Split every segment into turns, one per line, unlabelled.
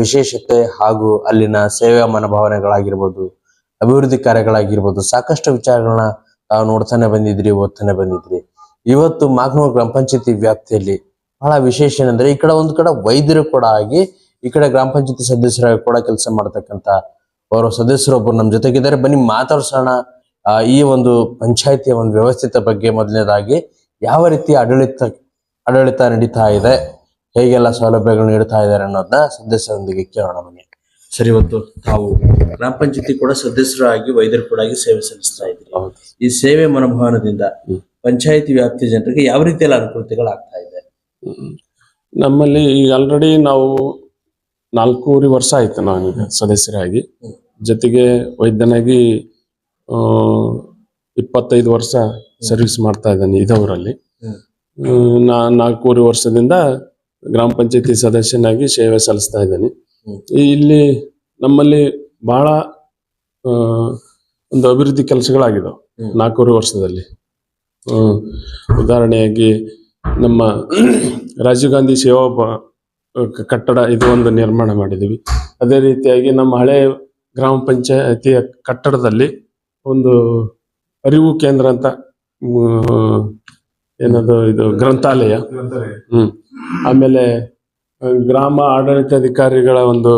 ವಿಶೇಷತೆ ಹಾಗೂ ಅಲ್ಲಿನ ಸೇವಾ ಮನೋಭಾವನೆಗಳಾಗಿರ್ಬೋದು, ಅಭಿವೃದ್ಧಿ ಕಾರ್ಯಗಳಾಗಿರ್ಬೋದು, ಸಾಕಷ್ಟು ವಿಚಾರಗಳನ್ನ ತಾವು ನೋಡ್ತಾನೆ ಬಂದಿದ್ರಿ, ಓದ್ತಾನೆ ಬಂದಿದ್ರಿ. ಇವತ್ತು ಮಾಗ್ನೂರ್ ಗ್ರಾಮ ಪಂಚಾಯತಿ ವ್ಯಾಪ್ತಿಯಲ್ಲಿ ಬಹಳ ವಿಶೇಷ ಏನಂದ್ರೆ ಈ ಕಡೆ ಒಂದು ಕಡೆ ವೈದ್ಯರು ಕೂಡ ಆಗಿ ಈ ಕಡೆ ಗ್ರಾಮ ಪಂಚಾಯತಿ ಸದಸ್ಯರಾಗಿ ಕೂಡ ಕೆಲಸ ಮಾಡ್ತಕ್ಕಂತ ಅವರು ಸದಸ್ಯರೊಬ್ಬರು ನಮ್ಮ ಜೊತೆಗಿದ್ದಾರೆ. ಬನ್ನಿ ಮಾತಾಡ್ಸೋಣ ಈ ಒಂದು ಪಂಚಾಯತಿಯ ಒಂದು ವ್ಯವಸ್ಥಿತ ಬಗ್ಗೆ ಮೊದಲನೇದಾಗಿ ಯಾವ ರೀತಿ ಆಡಳಿತ ಆಡಳಿತ ನಡೀತಾ ಇದೆ? ಹೇಗೆಲ್ಲ ಸೌಲಭ್ಯಗಳು ನೀಡ್ತಾ ಇದ್ದಾರೆ ಅನ್ನೋದನ್ನ ಸದಸ್ಯರೊಂದಿಗೆ ಕೇಳೋಣ ಬನ್ನಿ. ಸರಿ ಇವತ್ತು ತಾವು ಗ್ರಾಮ ಪಂಚಾಯತಿ ಕೂಡ ಸದಸ್ಯರಾಗಿ ವೈದ್ಯರು ಕೂಡ ಸೇವೆ ಸಲ್ಲಿಸ್ತಾ ಇದ್ರಿ ಈ ಸೇವೆ ಮನೋಭಾವನದಿಂದ ಪಂಚಾಯತಿ ವ್ಯಾಪ್ತಿ ಜನರಿಗೆ ಯಾವ ರೀತಿಯಲ್ಲಿ ಅನುಕೂಲತೆಗಳಾಗ್ತಾ ಇದೆ?
ಹ್ಮ್. ನಮ್ಮಲ್ಲಿ ಈಗ ಆಲ್ರೆಡಿ ನಾವು ನಾಲ್ಕೂವರೆ ವರ್ಷ ಆಯ್ತು ನಾವು ಸದಸ್ಯರಾಗಿ. ಜೊತೆಗೆ ವೈದ್ಯನಾಗಿ ಇಪ್ಪತ್ತೈದು ವರ್ಷ ಸರ್ವಿಸ್ ಮಾಡ್ತಾ ಇದ್ದಾನೆ ಇದವರಲ್ಲಿ. ನಾ ನಾಲ್ಕೂವರೆ ವರ್ಷದಿಂದ ಗ್ರಾಮ ಪಂಚಾಯತಿ ಸದಸ್ಯನಾಗಿ ಸೇವೆ ಸಲ್ಲಿಸ್ತಾ ಇದ್ದೇನೆ ಇಲ್ಲಿ ನಮ್ಮಲ್ಲಿ ಬಹಳ ಒಂದು ಅಭಿವೃದ್ಧಿ ಕೆಲಸಗಳಾಗಿದಾವೆ
ಹ್ಮ್.
ನಾಲ್ಕೂವರೆ ವರ್ಷದಲ್ಲಿ. ಉದಾಹರಣೆಯಾಗಿ ನಮ್ಮ ರಾಜೀವ್ ಗಾಂಧಿ ಸೇವಾ ಕಟ್ಟಡ ಇದು ಒಂದು ನಿರ್ಮಾಣ ಮಾಡಿದ್ವಿ ಅದೇ ರೀತಿಯಾಗಿ ನಮ್ಮ ಹಳೆ ಗ್ರಾಮ ಪಂಚಾಯತಿಯ ಕಟ್ಟಡದಲ್ಲಿ ಒಂದು ಅರಿವು ಕೇಂದ್ರ ಅಂತ ಏನದು ಇದು ಗ್ರಂಥಾಲಯ? ಹ್ಮ್. ಆಮೇಲೆ ಗ್ರಾಮ ಗ್ರಾಮ ಆಡಳಿತಾಧಿಕಾರಿಗಳ ಒಂದು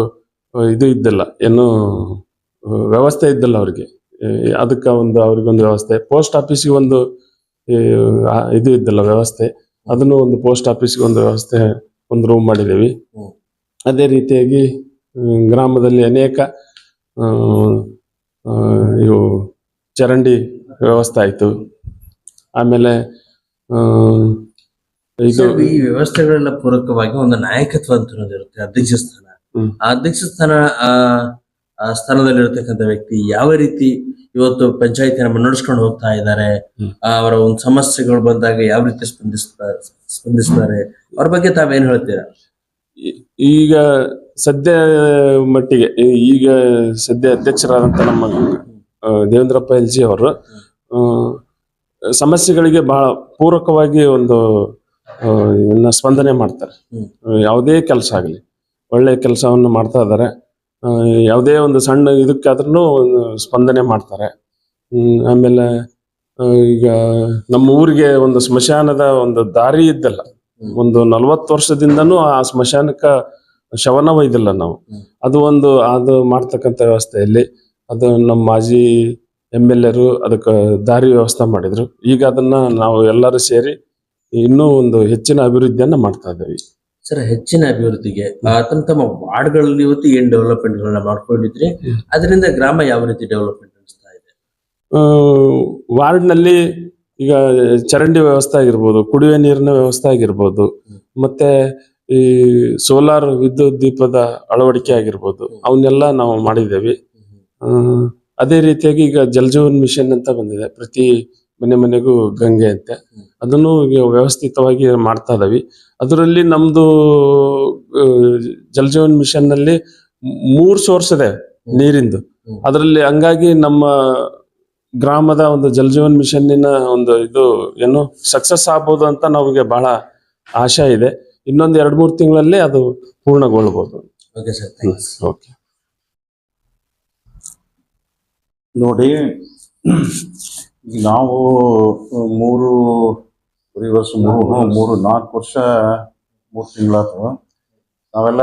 ಇದು ಇದ್ದಿಲ್ಲ ಏನು ವ್ಯವಸ್ಥೆ ಇದ್ದಿಲ್ಲ ಅವ್ರಿಗೆ. ಅದಕ್ಕೆ ಒಂದು ಅವ್ರಿಗೊಂದು ವ್ಯವಸ್ಥೆ. ಪೋಸ್ಟ್ ಆಫೀಸಿಗೆ ಒಂದು ಇದು ಇದ್ದಿಲ್ಲ ವ್ಯವಸ್ಥೆ. ಅದನ್ನು ಒಂದು ಪೋಸ್ಟ್ ಆಫೀಸ್ಗೆ ಒಂದು ವ್ಯವಸ್ಥೆ ಒಂದು ರೂಮ್ ಮಾಡಿದ್ದೀವಿ. ಅದೇ ರೀತಿಯಾಗಿ ಗ್ರಾಮದಲ್ಲಿ ಅನೇಕ ಇವು ಚರಂಡಿ ವ್ಯವಸ್ಥೆ ಆಯಿತು. ಆಮೇಲೆ ಇದು
ಈ ವ್ಯವಸ್ಥೆಗಳೆಲ್ಲ ಪೂರಕವಾಗಿ ಒಂದು ನಾಯಕತ್ವ ಅಂತ ಇರುತ್ತೆ ಅಧ್ಯಕ್ಷ ಸ್ಥಾನ. ಆ ಅಧ್ಯಕ್ಷ ಸ್ಥಾನ ಆ ಸ್ಥಾನದಲ್ಲಿರತಕ್ಕಂಥ ವ್ಯಕ್ತಿ ಯಾವ ರೀತಿ ಇವತ್ತು ಪಂಚಾಯತಿನ ನಡೆಸ್ಕೊಂಡು ಹೋಗ್ತಾ ಇದ್ದಾರೆ ಅವರ ಒಂದು ಸಮಸ್ಯೆಗಳು ಬಂದಾಗ ಯಾವ ರೀತಿ ಸ್ಪಂದಿಸ್ತಾರೆ ಸ್ಪಂದಿಸ್ತಾರೆ ಅವ್ರ ಬಗ್ಗೆ ತಾವೇನ್ ಹೇಳ್ತೀರಾ?
ಈಗ ಸದ್ಯ ಮಟ್ಟಿಗೆ ಈಗ ಸದ್ಯ ಅಧ್ಯಕ್ಷರಾದಂತ ನಮ್ಮ ದೇವೇಂದ್ರಪ್ಪ ಎಲ್ ಜಿ ಅವರು ಸಮಸ್ಯೆಗಳಿಗೆ ಬಹಳ ಪೂರಕವಾಗಿ ಒಂದು ಇದನ್ನ ಸ್ಪಂದನೆ ಮಾಡ್ತಾರೆ. ಯಾವುದೇ ಕೆಲಸ ಆಗಲಿ ಒಳ್ಳೆ ಕೆಲಸವನ್ನು ಮಾಡ್ತಾ ಇದ್ದಾರೆ. ಯಾವುದೇ ಒಂದು ಸಣ್ಣ ಇದಕ್ಕಾದ್ರೂ ಸ್ಪಂದನೆ ಮಾಡ್ತಾರೆ. ಆಮೇಲೆ ಈಗ ನಮ್ಮ ಊರಿಗೆ ಒಂದು ಸ್ಮಶಾನದ ಒಂದು ದಾರಿ ಇದ್ದಲ್ಲ. ಒಂದು ನಲವತ್ತು ವರ್ಷದಿಂದನೂ ಆ ಸ್ಮಶಾನಕ್ಕ ಶವನ ಒಯ್ದಿಲ್ಲ ನಾವು. ಅದು ಒಂದು ಅದು ಮಾಡ್ತಕ್ಕಂಥ ವ್ಯವಸ್ಥೆಯಲ್ಲಿ ಅದು ನಮ್ಮ ಮಾಜಿ ಎಂ ಎಲ್ ಎರು ಅದಕ್ಕೆ ದಾರಿ ವ್ಯವಸ್ಥೆ ಮಾಡಿದ್ರು. ಈಗ ಅದನ್ನ ನಾವು ಎಲ್ಲರೂ ಸೇರಿ ಇನ್ನೂ ಒಂದು ಹೆಚ್ಚಿನ ಅಭಿವೃದ್ಧಿಯನ್ನ ಮಾಡ್ತಾ ಇದ್ದೇವೆ.
ಸರ್ ಹೆಚ್ಚಿನ ಅಭಿವೃದ್ಧಿಗೆ ಆ, ತಮ್ಮ ತಮ್ಮ ವಾರ್ಡ್ಗಳಲ್ಲಿ ಇವತ್ತು ಏನ್ ಡೆವಲಪ್ಮೆಂಟ್ ಗಳನ್ನ ಮಾಡ್ಕೊಂಡಿದ್ರಿ? ಅದರಿಂದ ಗ್ರಾಮ ಯಾವ ರೀತಿ ಡೆವಲಪ್ಮೆಂಟ್ ಅನಿಸ್ತಾ ಇದೆ?
ಆ, ವಾರ್ಡ್ನಲ್ಲಿ ಈಗ ಚರಂಡಿ ವ್ಯವಸ್ಥೆ ಆಗಿರ್ಬೋದು ಕುಡಿಯುವ ನೀರಿನ ವ್ಯವಸ್ಥೆ ಆಗಿರ್ಬೋದು. ಮತ್ತೆ ಈ ಸೋಲಾರ್ ವಿದ್ಯುತ್ ದೀಪದ ಅಳವಡಿಕೆ ಆಗಿರ್ಬೋದು ಅವನ್ನೆಲ್ಲ ನಾವು ಮಾಡಿದ್ದೇವೆ. ಆ, ಅದೇ ರೀತಿಯಾಗಿ ಈಗ ಜಲಜೀವನ್ ಮಿಷನ್ ಅಂತ ಬಂದಿದೆ. ಪ್ರತಿ ಮನೆ ಮನೆಗೂ ಗಂಗೆ ಅಂತ. ಅದನ್ನು ವ್ಯವಸ್ಥಿತವಾಗಿ ಮಾಡ್ತಾ ಇದಾವೆ. ಅದರಲ್ಲಿ ನಮ್ದು ಆ, ಜಲಜೀವನ್ ಮಿಷನ್ನಲ್ಲಿ ಮೂರ್ ಸೋರ್ಸ್ ಇದೆ ನೀರಿಂದು. ಅದರಲ್ಲಿ ಹಂಗಾಗಿ ನಮ್ಮ ಗ್ರಾಮದ ಒಂದು ಜಲಜೀವನ್ ಮಿಷನ್ನಿನ ಒಂದು ಇದು ಏನು ಸಕ್ಸಸ್ ಆಗ್ಬೋದು ಅಂತ ನಮಗೆ ಬಹಳ ಆಶಾ ಇದೆ. ಇನ್ನೊಂದು ಎರಡ್ ಮೂರು ತಿಂಗಳಲ್ಲಿ ಅದು ಪೂರ್ಣಗೊಳ್ಬೋದು.
ಓಕೆ ಸರ್
ಓಕೆ
ನೋಡಿ, ನಾವು ಮೂರು ವರ್ಷ ಮೂರು ಮೂರು, ನಾಲ್ಕು ವರ್ಷ, ಮೂರು ತಿಂಗಳಾತು. ನಾವೆಲ್ಲ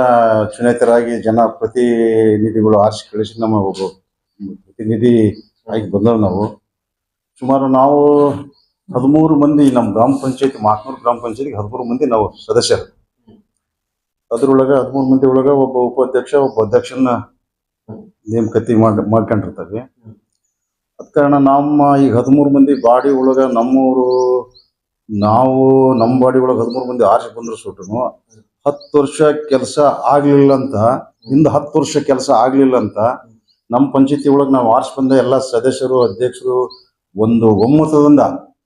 ಚುನಾಯಿತರಾಗಿ ಜನ ಪ್ರತಿನಿಧಿಗಳು ಆರಿಸಿ ಕಳಿಸಿ ನಮ್ಮ ಒಬ್ಬ ಪ್ರತಿನಿಧಿ ಆಗಿ ಬಂದವು ನಾವು. ಸುಮಾರು ನಾವು ಹದಿಮೂರು ಮಂದಿ, ನಮ್ಮ ಗ್ರಾಮ ಪಂಚಾಯತ್ ಮಾಕ್ನೂರು ಗ್ರಾಮ ಪಂಚಾಯತಿಗೆ ಹದಿಮೂರು ಮಂದಿ ನಾವು ಸದಸ್ಯರು. ಅದ್ರೊಳಗೆ ಹದಿಮೂರು ಮಂದಿ ಒಳಗೆ ಒಬ್ಬ ಉಪಾಧ್ಯಕ್ಷ, ಒಬ್ಬ ಅಧ್ಯಕ್ಷನ ನೇಮಕತಿ ಮಾಡಿ ಮಾಡ್ಕೊಂಡಿರ್ತಾರೆ ಅದ ಕಾರಣ ನಮ್ಮ ಈಗ ಹದಿಮೂರು ಮಂದಿ ಬಾಡಿ ಒಳಗ ನಮ್ಮೂರು, ನಾವು ನಮ್ಮ ಬಾಡಿ ಒಳಗೆ ಹದಿಮೂರು ಮಂದಿ ಆರ್ಸಿ ಬಂದ್ರು ಸುಟ್ಟನು ಹತ್ತು ವರ್ಷ ಕೆಲಸ ಆಗ್ಲಿಲ್ಲ ಅಂತ, ಹಿಂದೆ ಹತ್ತು ವರ್ಷ ಕೆಲಸ ಆಗ್ಲಿಲ್ಲ ಅಂತ ನಮ್ಮ ಪಂಚಾಯತಿ ಒಳಗೆ ನಾವು ಆರ್ಸಿ ಬಂದ ಎಲ್ಲ ಸದಸ್ಯರು, ಅಧ್ಯಕ್ಷರು ಒಂದು ಒಮ್ಮತದಿಂದ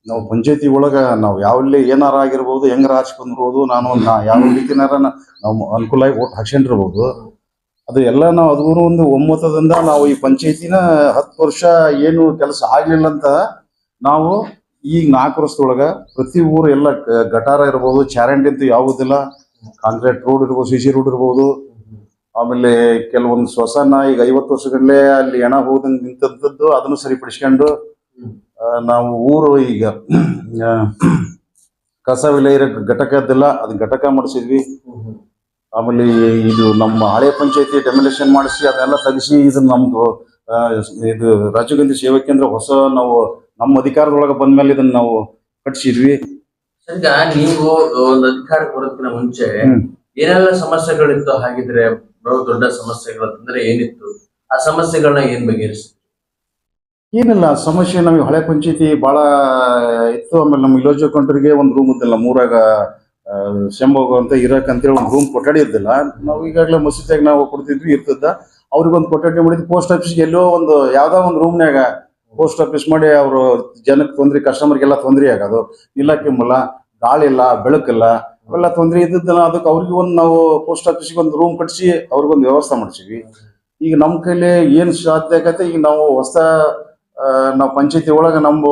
ನಾವು ಪಂಚಾಯತಿ ಒಳಗ ನಾವು ಯಾವಲ್ಲಿ ಏನಾರ ಆಗಿರ್ಬೋದು ಹೆಂಗಾರ ಆರ್ಸಿ ಬಂದಿರ್ಬೋದು, ನಾನು ಯಾವ ರೀತಿನಾರ ನಾವು ಅನುಕೂಲ ಆಗಿ ಓಟ್ ಹಾಕ್ಸ್ಕೊಂಡಿರ್ಬೋದು. ಅದು ಎಲ್ಲ ನಾವು ಹದಿಮೂರು ಒಂದು ಒಮ್ಮತದಿಂದ ನಾವು ಈ ಪಂಚಾಯತಿನ ಹತ್ತು ವರ್ಷ ಏನು ಕೆಲಸ ಆಗಲಿಲ್ಲ ಅಂತ ನಾವು ಈಗ ನಾಲ್ಕು ವರ್ಷದೊಳಗೆ ಪ್ರತಿ ಊರು ಎಲ್ಲ ಗಟಾರ ಇರ್ಬೋದು ಚಾರಂಡಿ ಅಂತೂ ಯಾವುದಿಲ್ಲ. ಕಾಂಕ್ರೀಟ್ ರೋಡ್ ಇರ್ಬೋದು ಸಿ ಸಿ ರೋಡ್ ಇರ್ಬೋದು. ಆಮೇಲೆ ಕೆಲವೊಂದು ಸ್ವಸನ ಈಗ ಐವತ್ತು ವರ್ಷಗಳೇ ಅಲ್ಲಿ ಹೆಣ ಹೋದಂಗೆ ನಿಂತದ್ದು ಅದನ್ನು ಸರಿಪಡಿಸ್ಕೊಂಡು ನಾವು ಊರು ಈಗ ಆ, ಕಸ ವಿಲೇಯ ಘಟಕದ್ದೆಲ್ಲ ಅದನ್ನ ಘಟಕ ಮಾಡಿಸಿದ್ವಿ. ಆಮೇಲೆ ಇದು ನಮ್ಮ ಹಳೆ ಪಂಚಾಯತಿ ಡೆಮಿನೇಷನ್ ಮಾಡಿಸಿ ಅದನ್ನೆಲ್ಲ ತೆಗಿಸಿ ಇದು ನಮ್ದು ಇದು ರಾಜೀವ್ ಗಾಂಧಿ ಸೇವಾ ಕೇಂದ್ರ ಹೊಸ ನಾವು ನಮ್ಮ ಅಧಿಕಾರದೊಳಗೆ ಬಂದ್ಮೇಲೆ ಇದನ್ನ ನಾವು ಕಟ್ಸಿದ್ವಿ.
ಈಗ ನೀವು ಒಂದು ಅಧಿಕಾರ ಕೊಡೋದಕ್ಕಿಂತ ಮುಂಚೆ. ಏನೆಲ್ಲ ಸಮಸ್ಯೆಗಳಿತ್ತು? ಹಾಗಿದ್ರೆ ಬಹಳ ದೊಡ್ಡ ಸಮಸ್ಯೆಗಳು ಅಂತಂದ್ರೆ ಏನಿತ್ತು? ಆ ಸಮಸ್ಯೆಗಳನ್ನ ಏನ್ ಬಗೆಹರಿಸ
ಏನಿಲ್ಲ ಸಮಸ್ಯೆ ನಮಗೆ ಹಳೆ ಪಂಚಾಯತಿ ಬಹಳ ಇತ್ತು. ಆಮೇಲೆ ನಮ್ಮ ಇಲೋಜ ಕೌಂಟ್ರಿಗೆ ಒಂದು ರೂಮ್ ಇದ್ದಿಲ್ಲ ಮೂರಾಗ ಆ, ಶಂಭೋಗ ಅಂತ ಅಂತೇಳಿ ಒಂದು ರೂಮ್ ಕೊಠಡಿ ಇದ್ದಿಲ್ಲ. ನಾವು ಈಗಾಗಲೇ ಮಸೀದಿಯಾಗ ನಾವು ಕೊಡ್ತಿದ್ವಿ ಇರ್ತದ ಅವ್ರಿಗೊಂದು ಕೊಠಡಿ ಮಾಡಿದ್ವಿ ಪೋಸ್ಟ್ ಆಫೀಸ್ಗೆ ಎಲ್ಲೋ ಒಂದು ಯಾವ್ದೋ ಒಂದು ರೂಮ್ನಾಗ ಪೋಸ್ಟ್ ಆಫೀಸ್ ಮಾಡಿ ಅವರು ಜನಕ್ಕೆ ತೊಂದ್ರೆ ಕಸ್ಟಮರ್ಗೆಲ್ಲ ತೊಂದರೆ ಆಗೋದು. ಇಲ್ಲ ಕೆಮ್ಮಲ್ಲ ಗಾಳಿ ಇಲ್ಲ ಬೆಳಕಿಲ್ಲ ಅವೆಲ್ಲ ತೊಂದರೆ ಇದ್ದದ್ದಲ್ಲ ಅದಕ್ಕೆ ಅವ್ರಿಗೆ ಒಂದು ನಾವು ಪೋಸ್ಟ್ ಆಫೀಸ್ಗೆ ಒಂದು ರೂಮ್ ಕಟ್ಸಿ ಅವ್ರಿಗೊಂದು ವ್ಯವಸ್ಥೆ ಮಾಡಿಸಿವಿ ಈಗ ನಮ್ಮ ಕೈಲಿ ಏನು ಸಾಧ್ಯ ಆಗತ್ತೆ ಈಗ ನಾವು ಹೊಸ ನಾವು ಪಂಚಾಯತಿ ಒಳಗೆ ನಮ್ಮ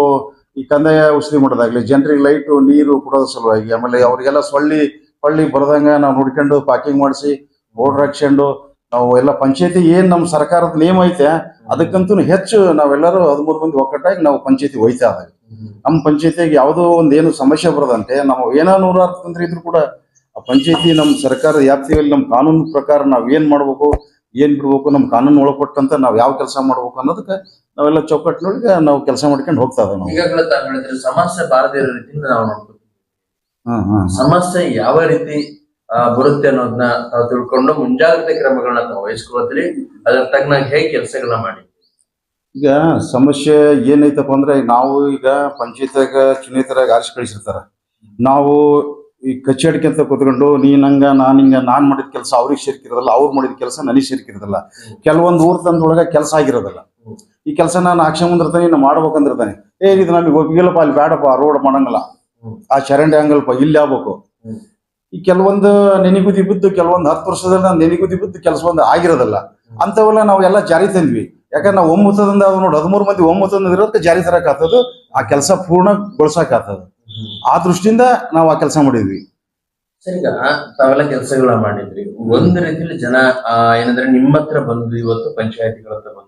ಈ ಕಂದಾಯ ಔಷಧಿ ಮಾಡೋದಾಗ್ಲಿ ಜನರಿಗೆ ಲೈಟು ನೀರು ಕೊಡೋದ್ರ ಸಲುವಾಗಿ, ಆಮೇಲೆ ಅವರಿಗೆಲ್ಲ ಸೊಳ್ಳಿ, ಪಳ್ಳಿ ಬರದಂಗ ನಾವು ನೋಡ್ಕೊಂಡು ಪಾರ್ಕಿಂಗ್ ಮಾಡಿಸಿ, ಬೋರ್ಡ್ ಹಾಕ್ಸ್ಕೊಂಡು, ನಾವು ಎಲ್ಲ ಪಂಚಾಯತಿ ಏನ್ ನಮ್ಮ ಸರ್ಕಾರದ ನೇಮ್ ಐತೆ, ಅದಕ್ಕಂತೂ ಹೆಚ್ಚು ನಾವೆಲ್ಲರೂ ಹದಿಮೂರು ಮಂದಿ ಒಕ್ಕಟ್ಟಾಗಿ ನಾವು ಪಂಚಾಯತಿ ಹೋಯ್ತಾ ಅದಾಗ ನಮ್ಮ ಪಂಚಾಯತಿಗೆ ಯಾವುದೋ ಒಂದು ಏನು ಸಮಸ್ಯೆ ಬರದಂತೆ, ನಾವು ಏನೋ ನೂರಾರು ತೊಂದರೆ ಇದ್ರು ಕೂಡ ಆ ಪಂಚಾಯತಿ ನಮ್ಮ ಸರ್ಕಾರ ವ್ಯಾಪ್ತಿಯಲ್ಲಿ ನಮ್ಮ ಕಾನೂನು ಪ್ರಕಾರ ನಾವು ಏನ್ ಮಾಡ್ಬೇಕು ಏನ್ ಬಿಡ್ಬೇಕು ನಮ್ಮ ಕಾನೂನು ಒಳಪಟ್ಟಂತ ನಾವು ಯಾವ ಕೆಲಸ ಮಾಡ್ಬೇಕು ಅನ್ನೋದಕ್ಕೆ ನಾವೆಲ್ಲ ಚೌಕಟ್ಟಿನೊಳಗೆ ನಾವು ಕೆಲಸ ಮಾಡ್ಕೊಂಡು ಹೋಗ್ತಾ ಇದಾವೆ ನಾವು.
ಈಗಾಗಲೇ ತಾವು ಹೇಳಿದ್ರೆ ಸಮಸ್ಯೆ ಬಾರದೇ ಇರೋ ರೀತಿಯಿಂದ ನಾವು ನೋಡ್ಬೋದು
ಹ್ಮ್ ಹ್ಮ್
ಸಮಸ್ಯೆ ಯಾವ ರೀತಿ ಆ, ಬರುತ್ತೆ ಅನ್ನೋದನ್ನ ತಾವು ತಿಳ್ಕೊಂಡು ಮುಂಜಾಗ್ರತೆ ಕ್ರಮಗಳನ್ನ ತಾವು ವಹಿಸ್ಕೊಳ್ತೀರಿ ಅದರ ತಕ್ಕನಾಗಿ ಹೇಗೆ ಕೆಲಸಗಳನ್ನ ಮಾಡಿ.
ಈಗ ಸಮಸ್ಯೆ ಏನೈತಪ್ಪ ಅಂದ್ರೆ ನಾವು ಈಗ ಪಂಚಾಯತ್ಯಾಗ ಚುನಾಯಿತರಾಗ ಆರಿಸಿ ಕಳಿಸಿರ್ತಾರ. ನಾವು ಈ ಕಚೇರಿ ಅಂತ ಕೂತ್ಕೊಂಡು ನೀನಂಗ ನಾನಿಂಗ ನಾನ್ ಮಾಡಿದ ಕೆಲಸ ಅವ್ರಿಗೆ ಸೇರ್ಕಿರೋದಲ್ಲ, ಅವ್ರು ಮಾಡಿದ ಕೆಲಸ ನನಗೆ ಸೇರ್ಕಿರೋದಿಲ್ಲ. ಕೆಲವೊಂದು ಊರ್ ತಂದೊಳಗ ಕೆಲಸ ಆಗಿರೋದಲ್ಲ. ಈ ಕೆಲಸ ನಾನು ಹಾಕ್ಸ್ಕೊಂಬಂದಿರ್ತಾನೆ ಇನ್ನು ಮಾಡ್ಬೇಕಂದಿರ್ತಾನೆ ಏ, ಇದು ನಮಗೆ ಒಪ್ಪಿಗೆಲ್ಲಪ್ಪ ಅಲ್ಲಿ ಬೇಡಪ್ಪ ರೋಡ್ ಮಾಡಂಗಿಲ್ಲ. ಆ ಚರಂಡಿ ಹಂಗಲ್ಪ ಇಲ್ಲಿ ಆಗ್ಬೇಕು. ಈ ಕೆಲವೊಂದು ನೆನಿಗುದಿ ಬಿದ್ದು, ಕೆಲವೊಂದು ಹತ್ತು ವರ್ಷದಿಂದ ನೆನಿಗುದಿ ಬಿದ್ದು ಕೆಲಸ ಒಂದು ಆಗಿರೋದಲ್ಲ. ಅಂತವೆಲ್ಲ ನಾವು ಎಲ್ಲ ಜಾರಿ ತಂದ್ವಿ. ಯಾಕಂದ್ರೆ ನಾವು ಒಮ್ಮತದಿಂದ ಅದು ನೋಡಿ, ಹದಿಮೂರು ಮಂದಿ ಒಮ್ಮತದಿಂದ ಇರೋದಕ್ಕೆ ಜಾರಿ ತರಕ್ಕೆ ಆ ಕೆಲಸ ಪೂರ್ಣಗೊಳಿಸಕ್ ಆತದ ಆ ದೃಷ್ಟಿಯಿಂದ ನಾವು ಆ ಕೆಲಸ ಮಾಡಿದ್ವಿ.
ಸರಿ ತಾವೆಲ್ಲ ಕೆಲಸಗಳ ಮಾಡಿದ್ರಿ. ಒಂದ್ ರೀತಿಯಲ್ಲಿ ಜನ ಆ, ಏನಂದ್ರೆ ನಿಮ್ಮ ಹತ್ರ ಬಂದು ಇವತ್ತು ಪಂಚಾಯತಿಗಳ ಹತ್ರ ಬಂದು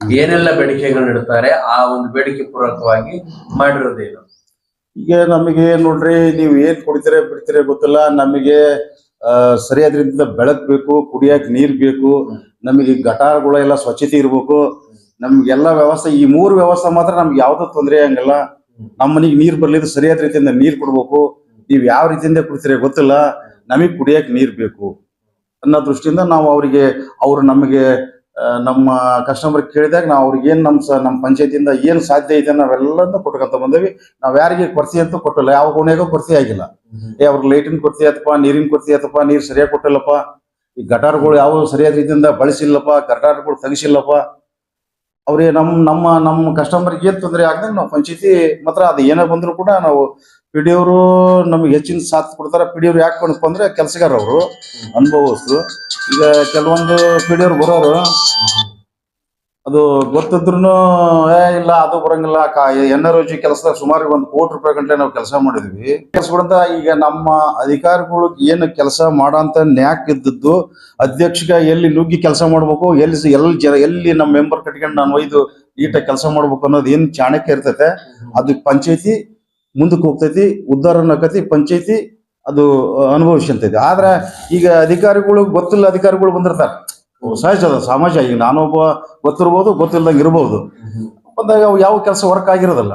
ಜನ ಏನೆಲ್ಲ ಬೇಡಿಕೆಗಳನ್ನ ಇಡ್ತಾರೆ ಆ ಒಂದು ಬೇಡಿಕೆ ಪೂರಕವಾಗಿ ಮಾಡಿರೋದೇನು?
ಈಗ ನಮಗೆ ನೋಡ್ರಿ ನೀವು ಏನ್ ಕೊಡ್ತೀರ ಬಿಡ್ತೀರ ಗೊತ್ತಿಲ್ಲ. ನಮಗೆ ಆ, ಸರಿಯಾದ ರೀತಿಯಿಂದ ಬೆಳಕ್ ಬೇಕು ಕುಡಿಯಕ್ ನೀರ್ ಬೇಕು. ನಮಗೆ ಗಟಾರಗಳು ಎಲ್ಲ ಸ್ವಚ್ಛತೆ ಇರ್ಬೇಕು. ನಮ್ಗೆಲ್ಲ ವ್ಯವಸ್ಥೆ ಈ ಮೂರು ವ್ಯವಸ್ಥೆ ಮಾತ್ರ ನಮ್ಗೆ ಯಾವ್ದು ತೊಂದರೆ ಆಗಂಗಿಲ್ಲ. ನಮ್ಮ ಮನೆಗೆ ನೀರ್ ಬರ್ಲಿದ್ದು ಸರಿಯಾದ ರೀತಿಯಿಂದ ನೀರ್ ಕೊಡ್ಬೇಕು. ನೀವ್ ಯಾವ ರೀತಿಯಿಂದ ಕುಡಿತೀರಿ ಗೊತ್ತಿಲ್ಲ. ನಮಗೆ ಕುಡಿಯಕ್ ನೀರ್ ಬೇಕು. ಅನ್ನೋ ದೃಷ್ಟಿಯಿಂದ ನಾವು ಅವರಿಗೆ ಅವ್ರು ನಮಗೆ ನಮ್ಮ ಕಸ್ಟಮರ್ ಕೇಳಿದಾಗ ನಾವು ಅವ್ರಿಗೆ ಏನ್ ನಮ್ಮ ಸ- ನಮ್ಮ ಪಂಚಾಯತಿಯಿಂದ ಏನ್ ಸಾಧ್ಯ ಐತೆ ನಾವೆಲ್ಲಾನು ಕೊಟ್ಕೊಂತ ಬಂದೇವಿ. ನಾವ್ ಯಾರಿಗೆ ಕೊರತೆ ಅಂತೂ ಕೊಟ್ಟಿಲ್ಲ. ಯಾವ ಕೋಣೆಗೂ ಕೊರತೆ ಆಗಿಲ್ಲ. ಏ ಅವ್ರಿಗೆ ಲೈಟಿನ ಕೊರತೆ ಆಯ್ತಪ್ಪ ನೀರಿನ ಕೊರತೆ ಆಯ್ತಪ್ಪ ನೀರ್ ಸರಿಯಾಗಿ ಕೊಟ್ಟಿಲ್ಲಪ್ಪ. ಈ ಗಟಾರ್ಗಳು ಯಾವ ಸರಿಯಾದ ರೀತಿಯಿಂದ ಬಳಸಿಲ್ಲಪ್ಪ ಗಟಾರ್ಗಳು ತೆಗಿಸಿಲ್ಲಪ್ಪ. ಅವ್ರಿಗೆ ನಮ್ಮ ನಮ್ಮ ನಮ್ಮ ಕಸ್ಟಮರ್ಗೆ ಏನ್ ತೊಂದರೆ ಆಗ್ದಂಗೆ ನಾವು ಪಂಚಾಯತಿ ಮಾತ್ರ ಅದು ಏನೇ ಬಂದ್ರು ಕೂಡ ನಾವು ಪಿ ಡಿ ಅವರು ನಮಗೆ ಹೆಚ್ಚಿನ ಸಾಥ್ ಕೊಡ್ತಾರೆ. ಪಿ ಡಿ ಅವ್ರು ಯಾಕೆ ಕೊಡಪ್ಪ ಅಂದ್ರೆ ಕೆಲಸಗಾರ ಅವರು ಅನುಭವಸ್ಥರು. ಈಗ ಕೆಲವೊಂದು ಪಿ ಡಿ ಅವ್ರು ಬರೋರು ಅದು ಗೊತ್ತಿದ್ರು ಏ, ಇಲ್ಲ, ಅದು ಬರಂಗಿಲ್ಲ. ಎನ್ ಆರ್ ಜಿ ಕೆಲಸದಾಗ ಸುಮಾರು ಒಂದು ಕೋಟಿ ರೂಪಾಯಿ ಗಂಟೆ ನಾವು ಕೆಲಸ ಮಾಡಿದ್ವಿ. ಕೆಲಸಗಳಂತ ಈಗ ನಮ್ಮ ಅಧಿಕಾರಿಗಳು ಏನು ಕೆಲಸ ಮಾಡಂತ ನ್ಯಾಕ್ ಇದ್ದದ್ದು, ಅಧ್ಯಕ್ಷಗ ಎಲ್ಲಿ ನುಗ್ಗಿ ಕೆಲಸ ಮಾಡ್ಬೇಕು, ಎಲ್ಲಿ ಎಲ್ಲಿ ಜನ, ಎಲ್ಲಿ ನಮ್ಮ ಮೆಂಬರ್ ಕಟ್ಕೊಂಡು ನಾನು ಒಯ್ದು ನೀಟಾಗಿ ಕೆಲಸ ಮಾಡ್ಬೇಕು ಅನ್ನೋದು ಏನ್ ಚಾಣಕ್ಯ ಇರ್ತೈತೆ ಅದು ಪಂಚಾಯತಿ ಮುಂದಕ್ಕೆ ಹೋಗ್ತೈತಿ, ಉದ್ಧಾರ ಅನ್ನಕತಿ ಪಂಚಾಯತಿ ಅದು ಅನುಭವಿಸ್ಕೊಂತೈತಿ. ಆದ್ರೆ ಈಗ ಅಧಿಕಾರಿಗಳು, ಗೊತ್ತಿಲ್ಲ ಅಧಿಕಾರಿಗಳು ಬಂದಿರ್ತಾರೆ. ಸಹಜ ಅದ ಸಮಾಜ ಈಗ ನಾನೊಬ್ಬ ಗೊತ್ತಿರ್ಬೋದು ಗೊತ್ತಿಲ್ಲದಂಗೆ ಇರ್ಬೋದು. ಬಂದಾಗ ಅವು ಯಾವ ಕೆಲಸ ವರ್ಕ್ ಆಗಿರೋದಲ್ಲ.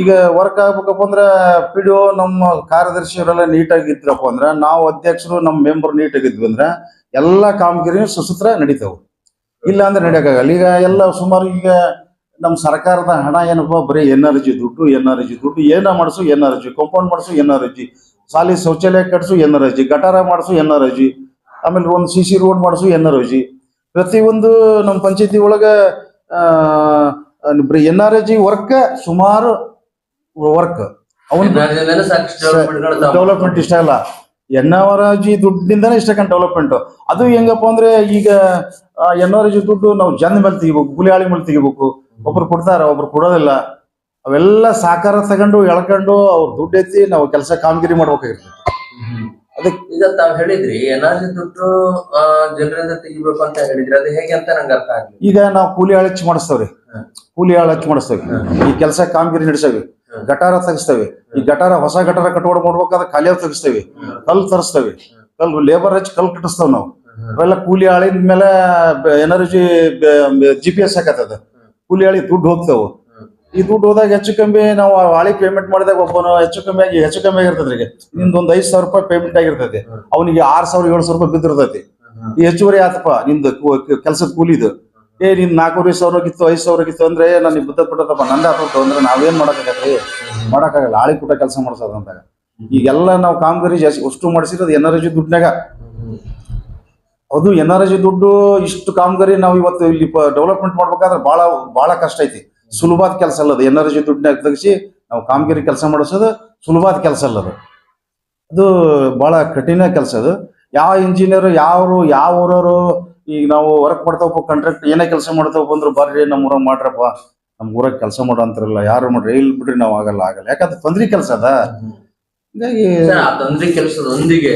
ಈಗ ವರ್ಕ್ ಆಗ್ಬೇಕಪ್ಪ ಅಂದ್ರೆ ಪಿ ಡಿ ಒ ನಮ್ಮ ಕಾರ್ಯದರ್ಶಿ ಅವರೆಲ್ಲ ನೀಟಾಗಿ ಇದ್ರಪ್ಪ ಅಂದ್ರೆ ನಾವು ಅಧ್ಯಕ್ಷರು, ನಮ್ಮ ಮೆಂಬರ್ ನೀಟಾಗಿದ್ವಿ ಅಂದ್ರೆ ಎಲ್ಲ ಕಾಮಗಿರಿ ಸುಸೂತ್ರ ನಡೀತಾವೆ. ಇಲ್ಲ ಅಂದ್ರೆ ನಡೆಯೋಕ್ಕಾಗಲ್ಲ ಈಗ ಎಲ್ಲ ಸುಮಾರು ಈಗ ನಮ್ಮ ಸರ್ಕಾರದ ಹಣ ಏನಪ್ಪ? ಬರೀ ಎನ್ ಆರ್ ಜಿ ದುಡ್ಡು ಎನ್ ಆರ್ ಜಿ ದುಡ್ಡು, ಏನ ಮಾಡಿಸು ಎನ್ ಆರ್ ಜಿ ಕಾಂಪೌಂಡ್ ಮಾಡಿಸು ಎನ್ ಆರ್ ಜಿ ಶಾಲೆ ಶೌಚಾಲಯ ಕಟ್ಸು ಎನ್ ಆರ್ ಜಿ ಗಟಾರ ಮಾಡಿಸು ಎನ್ ಆರ್ ಜಿ ಆಮೇಲೆ ಒಂದು ಸಿ ಸಿ ರೋಡ್ ಮಾಡಿಸು ಎನ್ ಆರ್ ಜಿ ಪ್ರತಿಯೊಂದು ನಮ್ಮ ಪಂಚಾಯತಿ ಒಳಗ ಎನ್ ಆರ್ ಜಿ ವರ್ಕ್ ಸುಮಾರು ವರ್ಕ್ ಅವನ್ ಡೆವಲಪ್ಮೆಂಟ್ ಇಷ್ಟ ಇಲ್ಲ. ಎನ್ ಆರ್ ಜಿ ದುಡ್ಡಿಂದನೇ ಇಷ್ಟಕ್ಕಂತ ಡೆವಲಪ್ಮೆಂಟ್ ಅದು ಹೆಂಗಪ್ಪ ಅಂದ್ರೆ ಈಗ ಎನ್ ಆರ್ ಜಿ ದುಡ್ಡು ನಾವು ಜನ ಮೇಲೆ ತೆಗಿಬೇಕು ಗುಲಿಯಾಳಿ ಮೇಲೆ ತೆಗಿಬೇಕು. ಒಬ್ರು ಕೊಡ್ತಾರ ಒಬ್ರು ಕೊಡೋದಿಲ್ಲ. ಅವೆಲ್ಲ ಸಾಕಾರ ತಗೊಂಡು ಎಳ್ಕೊಂಡು ಅವ್ರ ದುಡ್ಡು ಎತ್ತಿ ನಾವು ಕೆಲಸ ಕಾಮಗಿರಿ ಮಾಡ್ಬೇಕಾಗಿರ್ತದೆ
ಈಗ ತಾವ್ ಹೇಳಿದ್ರಿ ಎನರ್ಜಿ ದುಡ್ಡು ಜನರಿಂದ ತೆಗಿಬೇಕು ಅಂತ ಹೇಳಿದ್ರಿ ಅದು ಹೇಗೆ ಅಂತ ನಂಗೆ ಅರ್ಥ ಆಗ್ಲಿ
ಈಗ ನಾವು ಕೂಲಿ ಆಳು ಹಚ್ಚಿ ಮಾಡಿಸ್ತೇವ್ರಿ ಕೂಲಿ ಆಳು ಹಚ್ಚಿ ಮಾಡಿಸ್ತೇವೆ ಈ ಕೆಲಸ ಕಾಮಗಿರಿ ನಡೆಸ್ತೇವೆ ಗಟಾರ ತೆಗಿಸ್ತೇವೆ ಈ ಗಟಾರ ಹೊಸ ಗಟಾರ ಕಟ್ಟೋಡ್ ಮಾಡ್ಬೇಕಾದ್ರೆ ಖಾಲಿ ತೆಗಿಸ್ತೇವೆ ಕಲ್ ತರಿಸ್ತೇವೆ ಕಲ್ ಲೇಬರ್ ಹಚ್ಚಿ ಕಲ್ ಕಟ್ಟಿಸ್ತೇವೆ ನಾವು. ಅವೆಲ್ಲ ಕೂಲಿ ಆಳಿದ ಮೇಲೆ N R G G P S ಹಾಕತ್ತದ. ಕೂಲಿ ಆಳಿ ದುಡ್ಡು ಹೋಗ್ತಾವ. ಈ ದುಡ್ಡು ಹೋದಾಗ ಹೆಚ್ಚು ಕಮ್ಮಿ ನಾವು ಆಳಿ ಪೇಮೆಂಟ್ ಮಾಡಿದಾಗ ಒಬ್ಬನು ಹೆಚ್ಚು ಕಮ್ಮಿ ಆಗಿ ಹೆಚ್ಚು ಕಮ್ಮಿ ಆಗಿರ್ತದ್ರಿ ನಿಮ್ದು ಒಂದ್ ಐದ್ ಸಾವಿರ ರೂಪಾಯಿ ಪೇಮೆಂಟ್ ಆಗಿರ್ತೈತಿ. ಅವನಿಗೆ ಆರ್ ಸಾವಿರ, ಏಳು ಸಾವಿರ ರೂಪಾಯಿ ಬಿದ್ದಿರ್ತೈತಿ. ಈ ಹೆಚ್ಚುವರಿ ಆತಪ್ಪ ನಿಮ್ದು ಕೆಲಸದ ಕೂಲಿದು ಏ, ನಿನ್ ನಾಲ್ಕೂವರೆ, ಐದ್ ಸಾವಿರ ಆಗಿತ್ತು ಅಂದ್ರೆ ನನಗೆ ಬಿದ್ದ ಬಿಟ್ಟದಪ್ಪ ನಂದೇ ಆತ ಅಂದ್ರೆ ನಾವೇನ್ ಮಾಡಕ್ಕಾಗತ್ರಿ? ಮಾಡಕ್ಕಾಗಲ್ಲ ಆಳಿ ಕೂಟ ಕೆಲಸ ಮಾಡಿಸೋದಂತಾಗ ಈಗೆಲ್ಲ ನಾವು ಕಾಮಗಾರಿ ಜಾಸ್ತಿ ಅಷ್ಟು ಮಾಡಿಸಿರೋದು ಎನರ್ಜಿ ದುಡ್ಡಿನಾಗ ಅದು ಎನರ್ಜಿ ದುಡ್ಡು ಇಷ್ಟು ಕಾಮಗಾರಿ ನಾವು ಇವತ್ತು ಇಲ್ಲಿ ಡೆವಲಪ್ಮೆಂಟ್ ಮಾಡ್ಬೇಕಾದ್ರೆ ಬಹಳ ಬಹಳ ಕಷ್ಟ ಐತಿ. ಸುಲಭಾದ ಕೆಲಸ ಅಲ್ಲ ಅದು. ಎನರ್ಜಿ ದುಡ್ಡನ್ನ ತೆಗಿಸಿ ನಾವು ಕಾಮಗಾರಿ ಕೆಲಸ ಮಾಡಿಸೋದು ಸುಲಭಾದ ಕೆಲಸ ಅಲ್ಲ ಅದು. ಬಹಳ ಕಠಿಣ ಕೆಲಸ ಅದು. ಯಾವ ಇಂಜಿನಿಯರ್ ಯಾವರು, ಯಾವ ಊರವರು, ಈಗ ನಾವು ವರ್ಕ್ ಮಾಡ್ತಾವಪ್ಪ ಕಾಂಟ್ರಾಕ್ಟ್ ಏನೇ ಕೆಲಸ ಮಾಡ್ತಾವಪ್ಪ ಅಂದ್ರೆ ಬರ್ರಿ ನಮ್ಮ ಊರಾಗ ಮಾಡ್ರಪ್ಪ. ನಮ್ ಊರಾಗ ಕೆಲಸ ಮಾಡೋ ಅಂತಾರಲ್ಲ, ಯಾರು ಮಾಡ್ರಿ, ಇಲ್ಲಿ ಬಿಡ್ರಿ, ನಾವು ಆಗಲ್ಲ ಆಗಲ್ಲ. ಯಾಕಂದ್ರೆ ತೊಂದ್ರೆ ಕೆಲಸ ಅದ. ಹೀಗಾಗಿ
ತೊಂದ್ರೆ ಕೆಲಸದೊಂದಿಗೆ